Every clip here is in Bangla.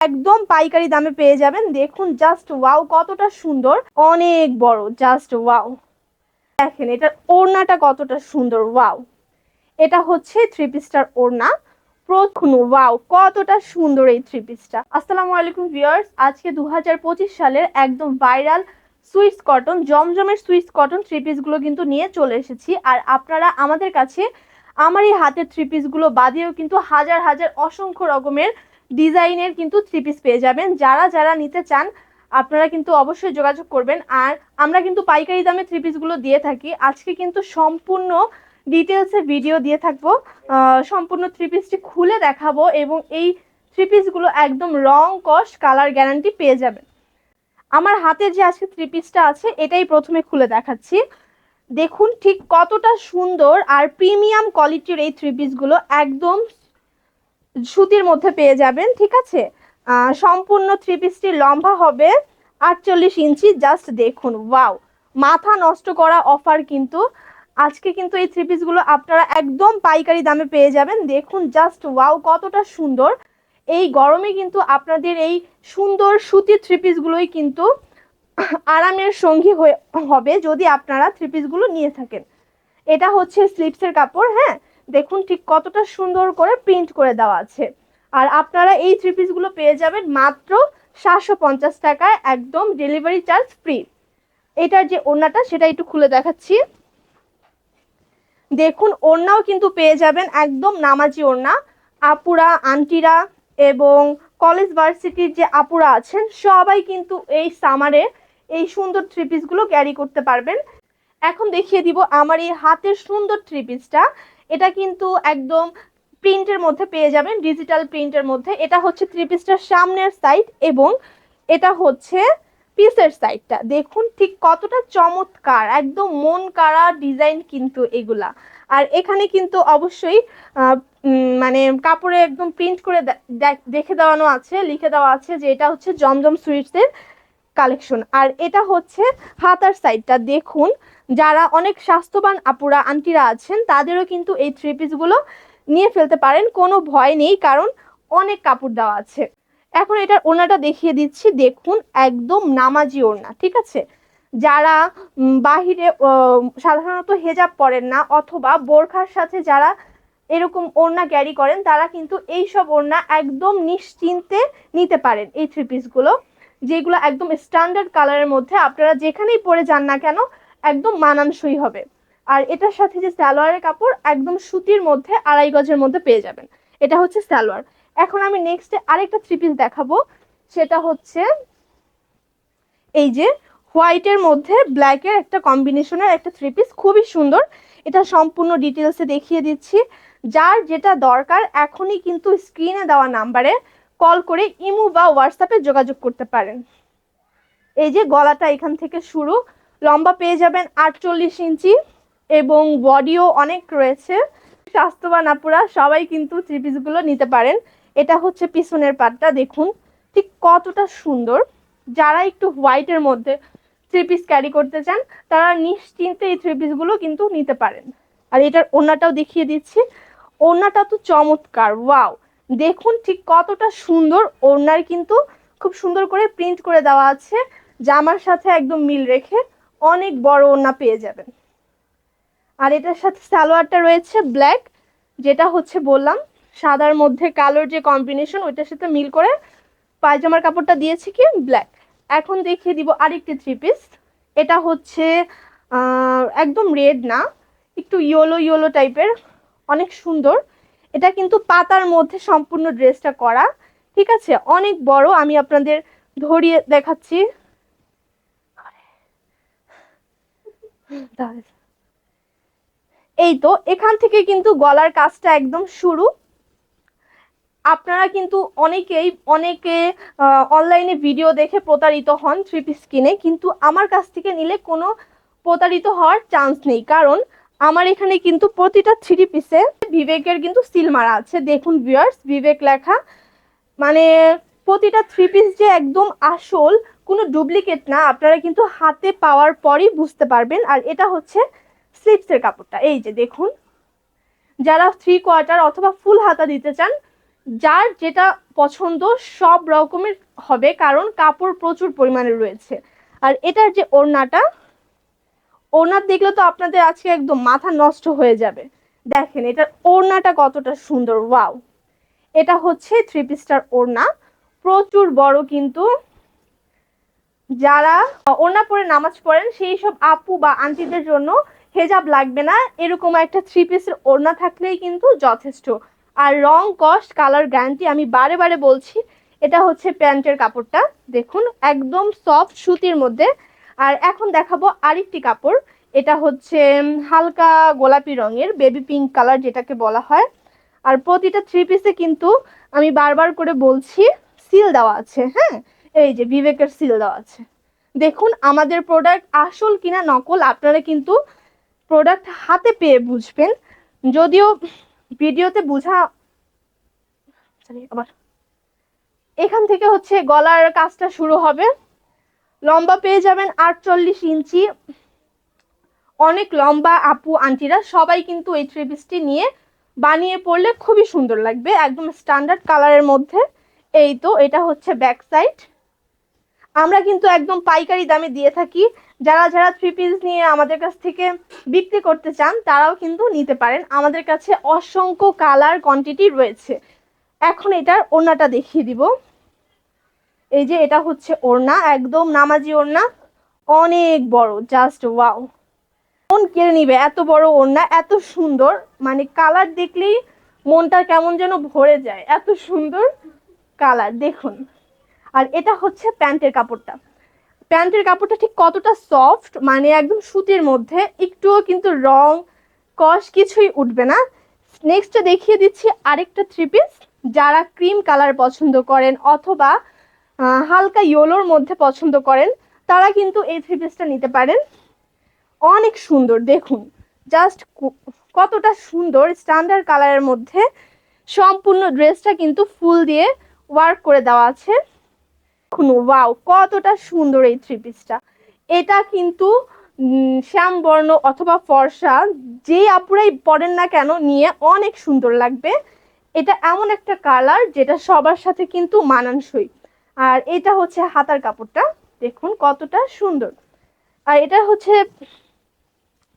একদম পাইকারি দামে পেয়ে যাবেন। দেখুন জাস্ট ওয়াও কতটা সুন্দর। অনেক বড় জাস্ট ওয়াও দেখেন, এটার ওড়নাটা কতটা সুন্দর ওয়াও এটা হচ্ছে থ্রি পিসটার ওড়না। প্রথম ওয়াও কতটা সুন্দর এই থ্রি পিসটা আসসালামু আলাইকুম ভিউয়ার্স আজকে দু হাজার পঁচিশ সালের একদম ভাইরাল সুইস কটন জমজমের সুইস কটন থ্রি পিসগুলো কিন্তু নিয়ে চলে এসেছি। আর আপনারা আমাদের কাছে আমার এই হাতের থ্রি পিসগুলো বাদেও কিন্তু হাজার হাজার অসংখ্য রকমের ডিজাইনের কিন্তু থ্রি পিস পেয়ে যাবেন। যারা যারা নিতে চান, আপনারা কিন্তু অবশ্যই যোগাযোগ করবেন। আর আমরা কিন্তু পাইকারি দামে থ্রি পিসগুলো দিয়ে থাকি। আজকে কিন্তু সম্পূর্ণ ডিটেলসে ভিডিও দিয়ে থাকব। সম্পূর্ণ থ্রি পিসটি খুলে দেখাবো এবং এই থ্রি পিসগুলো একদম রং কস কালার গ্যারান্টি পেয়ে যাবেন। আমার হাতে যে আজকে থ্রি পিসটা আছে, এটাই প্রথমে খুলে দেখাচ্ছি। দেখুন ঠিক কতটা সুন্দর আর প্রিমিয়াম কোয়ালিটির এই থ্রি পিসগুলো একদম সুতির মধ্যে পেয়ে যাবেন, ঠিক আছে? সম্পূর্ণ থ্রি পিসটি লম্বা হবে আটচল্লিশ ইঞ্চি জাস্ট দেখুন ওয়াও মাথা নষ্ট করা অফার কিন্তু, আজকে কিন্তু এই থ্রি পিসগুলো আপনারা একদম পাইকারি দামে পেয়ে যাবেন। দেখুন জাস্ট ওয়াও কতটা সুন্দর! এই গরমে কিন্তু আপনাদের এই সুন্দর সুতির থ্রি পিসগুলোই কিন্তু আরামের সঙ্গী হয়ে, হবে যদি আপনারা থ্রি পিসগুলো নিয়ে থাকেন। এটা হচ্ছে স্লিপসের কাপড় হ্যাঁ? দেখুন ঠিক কতটা সুন্দর করে প্রিন্ট করে দেওয়া আছে। আর আপনারা এই থ্রি পিসগুলো পেয়ে যাবেন মাত্র সাতশো পঞ্চাশ টাকায় একদম ডেলিভারি চার্জ ফ্রি এটার যে ওড়নাটা, সেটা একটু খুলে দেখাচ্ছি। দেখুন, ওড়নাও কিন্তু পেয়ে যাবেন একদম নামাজি ওড়না। আপুরা, আন্টিরা এবং কলেজ ভার্সিটির যে আপুরা আছেন, সবাই কিন্তু এই সামারে এই সুন্দর থ্রি পিসগুলো ক্যারি করতে পারবেন। এখন দেখিয়ে দিব আমার এই হাতের সুন্দর থ্রি পিসটা এটা কিন্তু একদম প্রিন্টের মধ্যে পেয়ে যাবেন ডিজিটাল প্রিন্টের মধ্যে। এটা হচ্ছে থ্রি পিসটার সামনের সাইড এবং এটা হচ্ছে পিসের সাইডটা দেখুন ঠিক কতটা চমৎকার, একদম মন কাড়া ডিজাইন কিন্তু এগুলা। আর এখানে কিন্তু অবশ্যই মানে কাপড়ে একদম প্রিন্ট করে দেখে দেওয়ানো আছে, লিখে দেওয়া আছে যে এটা হচ্ছে জমজম সুইটসের কালেকশন আর এটা হচ্ছে হাতার সাইডটা দেখুন, যারা অনেক স্বাস্থ্যবান আপুরা, আন্টিরা আছেন, তাদেরও কিন্তু এই থ্রি পিসগুলো নিয়ে ফেলতে পারেন। কোনো ভয় নেই, কারণ অনেক কাপড় দেওয়া আছে। এখন এটার ওড়নাটা দেখিয়ে দিচ্ছি। দেখুন, একদম নামাজি ওড়না, ঠিক আছে? যারা বাহিরে সাধারণত হেজাব পরেন না, অথবা বোরখার সাথে যারা এরকম ওড়না ক্যারি করেন, তারা কিন্তু এই সব ওড়না একদম নিশ্চিন্তে নিতে পারেন, এই থ্রি পিসগুলো যেগুলো একদম স্ট্যান্ডার্ড কালারের মধ্যে আপনারা যেখানেই পরে যান না কেন, একদম মানানসই হবে। আর এটার সাথে যে সালোয়ারের কাপড়, একদম সুতির মধ্যে, আড়াই গজের মধ্যে পেয়ে যাবেন। এটা হচ্ছে সালোয়ার। এখন আমি নেক্সটে আরেকটা থ্রি পিস দেখাবো। সেটা হচ্ছে এই যে হোয়াইটের মধ্যে ব্ল্যাকের একটা কম্বিনেশনের একটা থ্রি পিস খুবই সুন্দর। এটা সম্পূর্ণ ডিটেলসে দেখিয়ে দিচ্ছি। যার যেটা দরকার, এখনই কিন্তু স্ক্রিনে দেওয়া নাম্বারে কল করে ইমু বা হোয়াটসঅ্যাপে যোগাযোগ করতে পারেন। এই যে গলাটা এখান থেকে শুরু, লম্বা পেয়ে যাবেন আটচল্লিশ ইঞ্চি এবং বডিও অনেক রয়েছে। স্বাস্থ্যবান আপুরা, সবাই কিন্তু থ্রি পিসগুলো নিতে পারেন। এটা হচ্ছে পিছনের পাটটা, দেখুন ঠিক কতটা সুন্দর। যারা একটু হোয়াইটের মধ্যে থ্রি পিস ক্যারি করতে চান, তারা নিশ্চিন্তে এই থ্রি পিসগুলো কিন্তু নিতে পারেন। আর এটার ওড়নাটাও দেখিয়ে দিচ্ছি। ওড়নাটা তো চমৎকার, ওয়াও! দেখুন ঠিক কতটা সুন্দর ওড়নার কিন্তু খুব সুন্দর করে প্রিন্ট করে দেওয়া আছে, জামার সাথে একদম মিল রেখে অনেক বড় ওড়না পেয়ে যাবেন। আর এটার সাথে সালোয়ারটা রয়েছে ব্ল্যাক যেটা হচ্ছে বললাম, সাদার মধ্যে কালোর যে কম্বিনেশন ওইটার সাথে মিল করে পায়জামার কাপড়টা দিয়েছি কি ব্ল্যাক এখন দেখিয়ে দিব আরেকটি থ্রি পিস এটা হচ্ছে একদম রেড না, একটু ইয়েলো ইয়েলো টাইপের অনেক সুন্দর। এটা কিন্তু পাতার মধ্যে সম্পূর্ণ ড্রেসটা করা। ঠিক আছে? অনেক বড়, আমি আপনাদের ধরিয়ে দেখাচ্ছি। এই তো, এখান থেকে কিন্তু গলার কাজটা একদম শুরু। আপনারা কিন্তু অনেকেই, অনেকে অনলাইনে ভিডিও দেখে প্রতারিত হন থ্রি পিস কিনে, কিন্তু আমার কাছ থেকে নিলে কোনো প্রতারিত হওয়ার চান্স নেই। কারণ আমার এখানে কিন্তু প্রতিটা থ্রি পিসে বিবেকের কিন্তু সিল মারা আছে। দেখুন ভিউয়ার্স বিবেক লেখা। মানে প্রতিটা থ্রি পিস যে একদম আসল, কোনো ডুপ্লিকেট না, আপনারা কিন্তু হাতে পাওয়ার পরই বুঝতে পারবেন। আর এটা হচ্ছে স্লিপসের কাপড়টা। এই যে দেখুন। যারা থ্রি কোয়ার্টার অথবা ফুল হাতা দিতে চান, যার যেটা পছন্দ, সব রকমের হবে, কারণ কাপড় প্রচুর পরিমাণে রয়েছে। আর এটার যে ওড়নাটা ওড়নার দেখলে তো আপনাদের আজকে একদম মাথা নষ্ট হয়ে যাবে। দেখেন, এটার ওড়নাটা কতটা সুন্দর, ওয়াও। এটা হচ্ছে থ্রি পিসটার ওড়না। প্রচুর বড় কিন্তু। যারা ওড়না পরে নামাজ পড়েন, সেই সব আপু বা আন্টিদের জন্য হেজাব লাগবে না। এরকম একটা থ্রি পিসের ওড়না থাকলেই কিন্তু যথেষ্ট। আর রং, কস্ট, কালার গ্যারান্টি আমি বারে বারে বলছি, এটা হচ্ছে প্যান্টের কাপড়টা। দেখুন, একদম সফট সুতির মধ্যে আর এখন দেখাবো আরেকটি কাপড়। এটা হচ্ছে হালকা গোলাপি রঙের বেবি পিঙ্ক কালার যেটাকে বলা হয়। আর প্রতিটা থ্রি পিসে কিন্তু আমি বারবার করে বলছি সিল দেওয়া আছে হ্যাঁ? এই যে বিবেকের সিল দেওয়া আছে। দেখুন, আমাদের প্রোডাক্ট আসল কিনা নকল, আপনারা কিন্তু প্রোডাক্ট হাতে পেয়ে বুঝবেন। যদিও ভিডিওতে বোঝা আবার। এখান থেকে হচ্ছে গলার কাজটা শুরু হবে। লম্বা পেয়ে যাবেন আটচল্লিশ ইঞ্চি। অনেক লম্বা আপু, আন্টিরা সবাই কিন্তু এই থ্রি পিসটি নিয়ে বানিয়ে পড়লে খুবই সুন্দর লাগবে, একদম স্ট্যান্ডার্ড কালারের মধ্যে। এই তো, এটা হচ্ছে ব্যাক সাইড। আমরা কিন্তু একদম পাইকারি দামে দিয়ে থাকি। যারা যারা থ্রি পিস নিয়ে আমাদের কাছ থেকে বিক্রি করতে চান, তারাও কিন্তু নিতে পারেন। আমাদের কাছে অসংখ্য কালার কোয়ান্টিটি রয়েছে। এখন এটার ওড়নাটা দেখিয়ে দিব। এই যে এটা হচ্ছে ওড়না, একদম নামাজি ওড়না, অনেক বড় জাস্ট ওয়াও মন কেড়ে নিবে এত বড় ওড়না, এত সুন্দর মানে কালার দেখলেই মনটা কেমন যেন ভরে যায়। এত সুন্দর কালার দেখুন। আর এটা হচ্ছে প্যান্টের কাপড়টা। প্যান্টের কাপড়টা ঠিক কতটা সফট মানে একদম সুতির মধ্যে, একটুও কিন্তু রং কস কিছুই উঠবে না। নেক্সট দেখিয়ে দিচ্ছি আরেকটা থ্রি পিস যারা ক্রিম কালার পছন্দ করেন অথবা হালকা ইয়োলোর মধ্যে পছন্দ করেন, তারা কিন্তু এই থ্রি পিসটা নিতে পারেন। অনেক সুন্দর, দেখুন জাস্ট কতটা সুন্দর স্ট্যান্ডার্ড কালারের মধ্যে সম্পূর্ণ ড্রেসটা কিন্তু ফুল দিয়ে ওয়ার্ক করে দেওয়া আছে। দেখুন ওয়াও কতটা সুন্দর এই থ্রি পিসটা এটা কিন্তু শ্যামবর্ণ অথবা ফর্সা যেই আপুরাই পরেন না কেন, নিয়ে অনেক সুন্দর লাগবে। এটা এমন একটা কালার যেটা সবার সাথে কিন্তু মানানসই। আর এটা হচ্ছে হাতার কাপড়টা। দেখুন কতটা সুন্দর। আর এটা হচ্ছে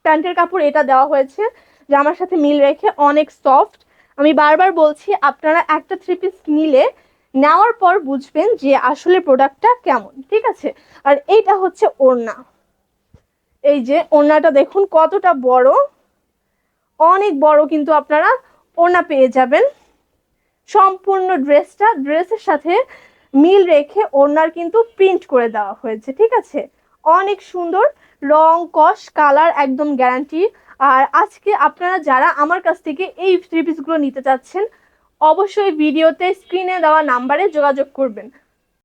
প্যান্টের কাপড়, এটা দেওয়া হয়েছে জামার সাথে মিল রেখে অনেক সফট। আমি বারবার বলছি, আপনারা একটা থ্রি পিস নিলে নেওয়ার পর বুঝবেন যে আসলে প্রোডাক্টটা কেমন, ঠিক আছে? আর এইটা হচ্ছে ওড়না। এই যে ওড়নাটা দেখুন কতটা বড়। অনেক বড় কিন্তু আপনারা ওড়না পেয়ে যাবেন। সম্পূর্ণ ড্রেসটা ড্রেসের সাথে মিল রেখে ওনার কিন্তু প্রিন্ট করে দেওয়া হয়েছে, ঠিক আছে? অনেক সুন্দর, রং, কস কালার একদম গ্যারান্টি আর আজকে আপনারা যারা আমার কাছ থেকে এই থ্রি পিসগুলো নিতে চাচ্ছেন, অবশ্যই ভিডিওতে স্ক্রিনে দেওয়া নাম্বারে যোগাযোগ করবেন।